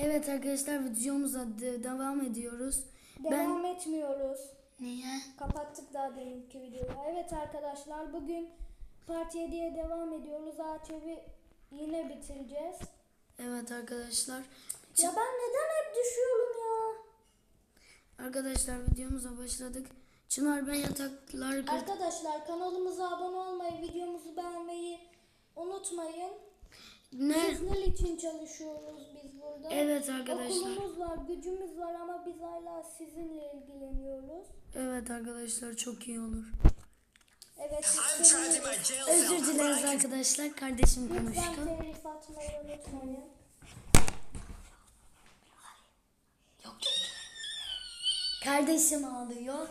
Evet arkadaşlar videomuza de- devam ediyoruz. Devam etmiyoruz. Niye? Kapattık daha deminki videoyu. Evet arkadaşlar bugün Part 7'ye devam ediyoruz. Evi yine bitireceğiz. Evet arkadaşlar. Ya ben neden hep düşüyorum ya? Arkadaşlar videomuza başladık. Çınar ben yataklar. Arkadaşlar kanalımıza abone olmayı, videomuzu beğenmeyi unutmayın. Ne? Sizler için çalışıyoruz biz burada. Evet arkadaşlar. Okulumuz var, gücümüz var ama biz hala sizinle ilgileniyoruz. Evet arkadaşlar çok iyi olur. Evet, Özür dileriz arkadaşlar. Kardeşim Lütfen konuştu. telif atmayı unutmayın. Kardeşim ağlıyor.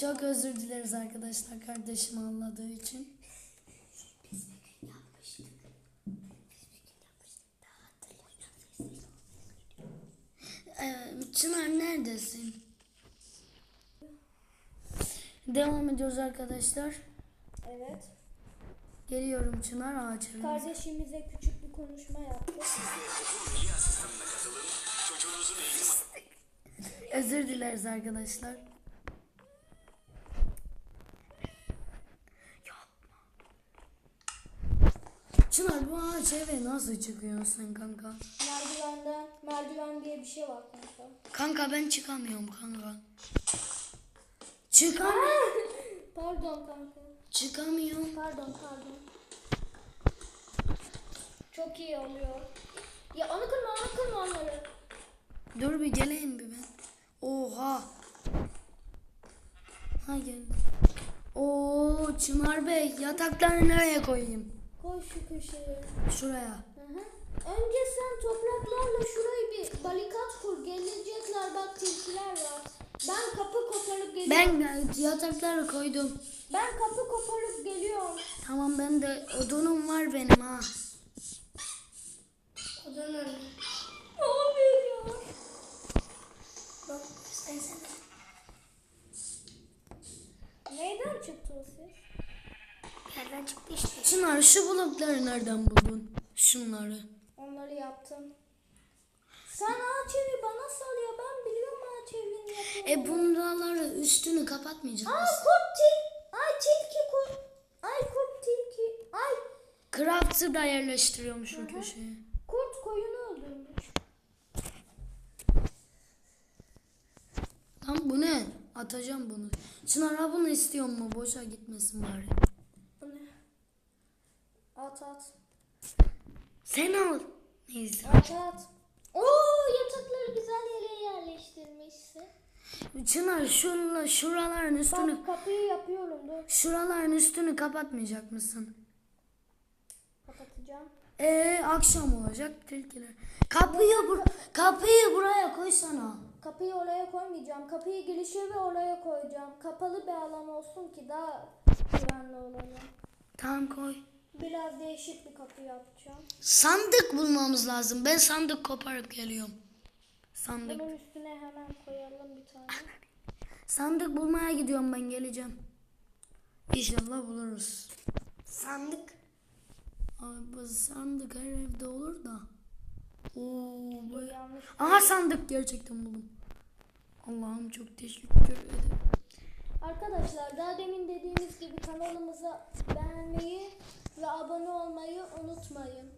Çok özür dileriz arkadaşlar kardeşim ağladığı için. Ee, Çınar neredesin? Devam ediyoruz arkadaşlar. Evet. Geliyorum Çınar evimize. Kardeşimize küçük bir konuşma yaptık. Özür dileriz arkadaşlar. Çınar bu ağaç eve nasıl çıkıyorsun sen kanka? Merdivenden, merdiven diye bir şey var kanka. Kanka ben çıkamıyorum kanka. Çıkamıyorum. Pardon kanka. Çıkamıyorum. Pardon pardon. Çok iyi oluyor. Ya onu kırma onu kırma onları. Dur bir geleyim bir ben. Oha. Ha geldim. Oo Çınar Bey yatakları nereye koyayım? Koy şu köşeye. Şuraya. Önce sen topraklarla şurayı bir balikat kur. Gelecekler bak tilkiler var. Ben kapı koparıp geliyorum. Ben yatakları koydum. Ben kapı koparıp geliyorum. Tamam ben de odunum var benim ha. Odanın. Abi ya. Bak istersen. Neyden çıktı o ses? Nereden çıktı işte? Çınar şu bulutları nereden buldun? Şunları. Yaptım. Sen ağaç evi bana sal ya ben biliyorum ağaç evini yapıyorum. E bundaları üstünü kapatmayacak Aa mısın? kurt til. Ay tilki kurt. Ay kurt tilki. Ay Craft'ı da yerleştiriyorum şu köşeye. kurt koyunu öldürmüş. Lan bu ne? Atacağım bunu. Çınar ha bunu istiyor mu? Boşa gitmesin bari. Bu ne? At at. Sen al. Neyse. At at. Oo yatakları güzel yere yerleştirmişsin. Çınar şunla şuraların üstünü Bak kapıyı yapıyorum dur. şuraların üstünü kapatmayacak mısın? Kapatacağım. Ee akşam olacak tilkiler. Kapıyı bur kapıyı buraya koysana. Kapıyı oraya koymayacağım. Kapıyı girişe ve oraya koyacağım. Kapalı bir alan olsun ki daha güvenli olalım. Tamam koy. Biraz değişik bir kapı yapacağım. Sandık bulmamız lazım. Ben sandık koparıp geliyorum. Sandık. Bunun üstüne hemen koyalım bir tane. Sandık bulmaya gidiyorum ben geleceğim. İnşallah buluruz. Sandık. Abi bu sandık her evde olur da. Oo. Aha sandık gerçekten buldum. Allah'ım çok teşekkür ederim. Arkadaşlar daha demin dediğimiz gibi kanalımıza beğenmeyi ve abone olmayı unutmayın.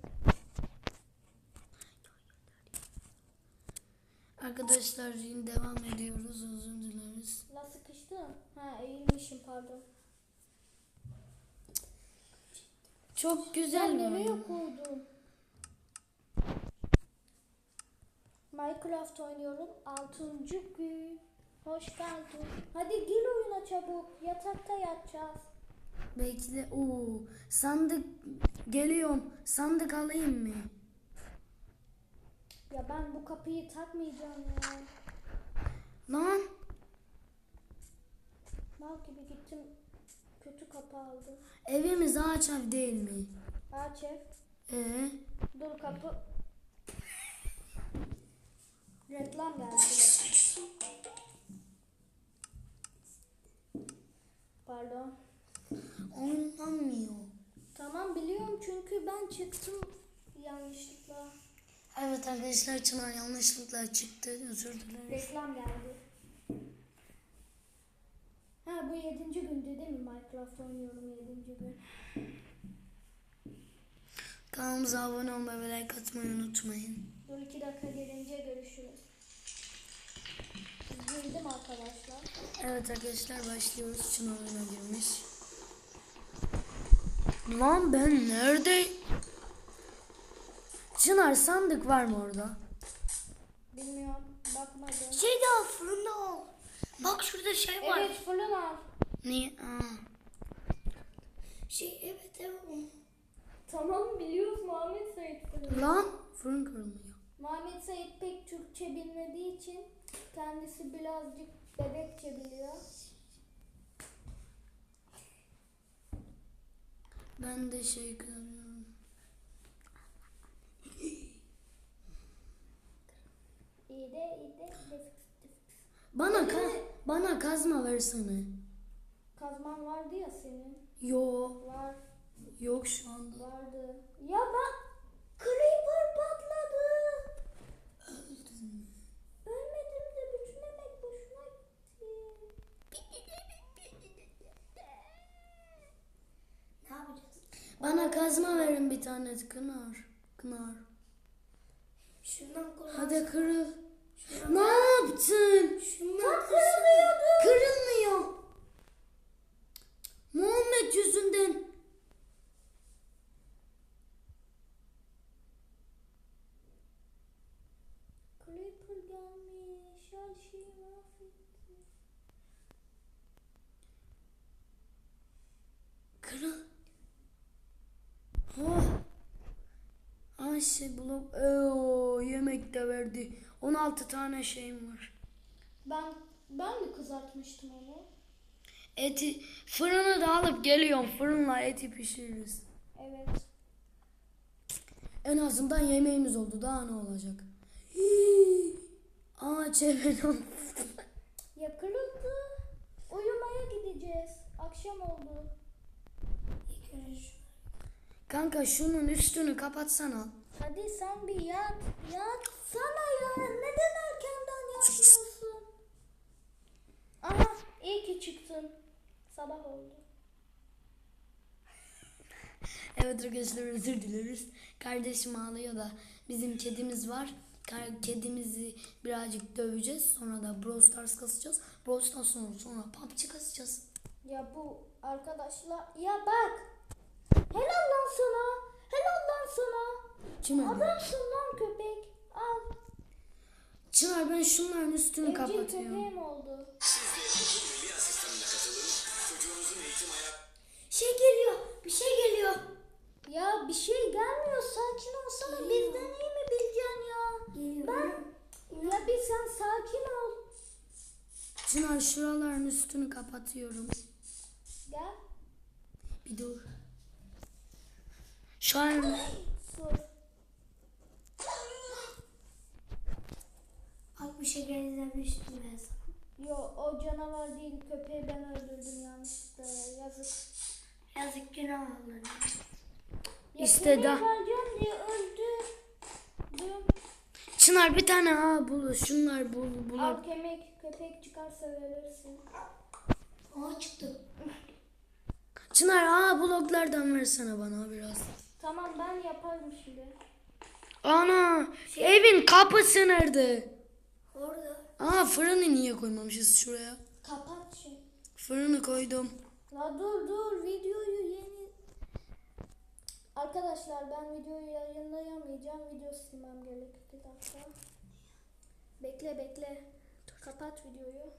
Arkadaşlar yine devam ediyoruz. Özür dileriz. La sıkıştım. Ha eğilmişim pardon. Çok güzel bir nereye koydum? Minecraft oynuyorum. Altıncı gün. Hoş geldin. Hadi gir oyuna çabuk. Yatakta yatacağız. Belki de oo, sandık geliyorum. Sandık alayım mı? Ya ben bu kapıyı takmayacağım ya. Lan Mal gibi gittim. Kötü kapı aldım. evimiz ağaç ev değil mi? Aç ev. Ee, Dur kapı. Reklam geldi. Pardon. Oynanmıyor. Tamam biliyorum çünkü ben çıktım yanlışlıkla. Evet arkadaşlar Çınar yanlışlıkla çıktı. Özür dileriz. Reklam geldi. Ha bu yedinci gündü değil mi? Minecraft oynuyorum yedinci gün. Kanalımıza abone olmayı ve like atmayı unutmayın. Dur iki dakika gelince görüşürüz. Girdim arkadaşlar. Evet arkadaşlar başlıyoruz. Çınar oyuna girmiş. Lan ben nerede? Çınar sandık var mı orada? Bilmiyorum. Bakmadım. Şey de al fırında al. Bak şurada şey Evet fırın al. Niye? Aa. Şey evet evet. Tamam biliyoruz Muhammed Sait fırın. Lan fırın kırılmıyor. Muhammed Sait pek Türkçe bilmediği için kendisi birazcık bebekçe biliyor. Ben de şey kırıyorum. İyi de iyi de. Bana ka bana kazma versene. Kazman vardı ya senin. Yo Var. yok şu anda. Vardı. Ya bak. Creeper Bana kazma verin bir tane kınar. Kınar. Şundan Hadi kırıl. Ne yaptın? Tam kırılıyordu. Kırılmıyor. Muhammed yüzünden. Creeper gelmiş. Her şeyi mahvetti. Kırıl. Oh. Ayşe blok. Oo, yemek de verdi. 16 tane şeyim var. Ben ben de kızartmıştım onu. Eti fırını da alıp geliyorum. Fırınla eti pişiririz. Evet. En azından yemeğimiz oldu. Daha ne olacak? Hii. Aa çevir Ya kırıldı. Uyumaya gideceğiz. Akşam oldu. Kanka şunun üstünü kapatsana. Hadi sen bir yat. Yat sana ya. Neden erkenden yatmıyorsun? Aha iyi ki çıktın. Sabah oldu. Evet arkadaşlar özür dileriz. Kardeşim ağlıyor da bizim kedimiz var. Kedimizi birazcık döveceğiz. Sonra da Brawl Stars kasacağız. Brawl Stars sonra, sonra PUBG kasacağız. Ya bu arkadaşlar ya bak. Helal lan sana. Helal lan sana. Kime? Adamsın lan köpek. Al. Çınar ben şunların üstünü Evcil kapatıyorum. köpeğim oldu. Şey geliyor. Bir şey geliyor. Ya bir şey gelmiyor. Sakin olsana. Bizden iyi mi bileceksin ya? Ben ya bir sen sakin ol. Çınar şuraların üstünü kapatıyorum. Gel. Bir dur. Şu an Sus. Bak bir şey benzemiştim ben Yo o canavar değil. Köpeği ben öldürdüm yanlışlıkla. Yazık. Yazık günah olur. Ya İşte da- diye öldü. Çınar bir tane ha bul. Şunlar bul. bul. Al kemik. Köpek çıkarsa verirsin. Aa çıktı. Çınar aa bloklardan versene bana biraz. Tamam ben yaparım şimdi. Ana evin kapısı nerede? Orada. Aa fırını niye koymamışız şuraya? Kapat şey. Fırını koydum. La dur dur videoyu yeni. Arkadaşlar ben videoyu yayınlayamayacağım. Video silmem gerek. Bir dakika. Bekle bekle. Kapat videoyu.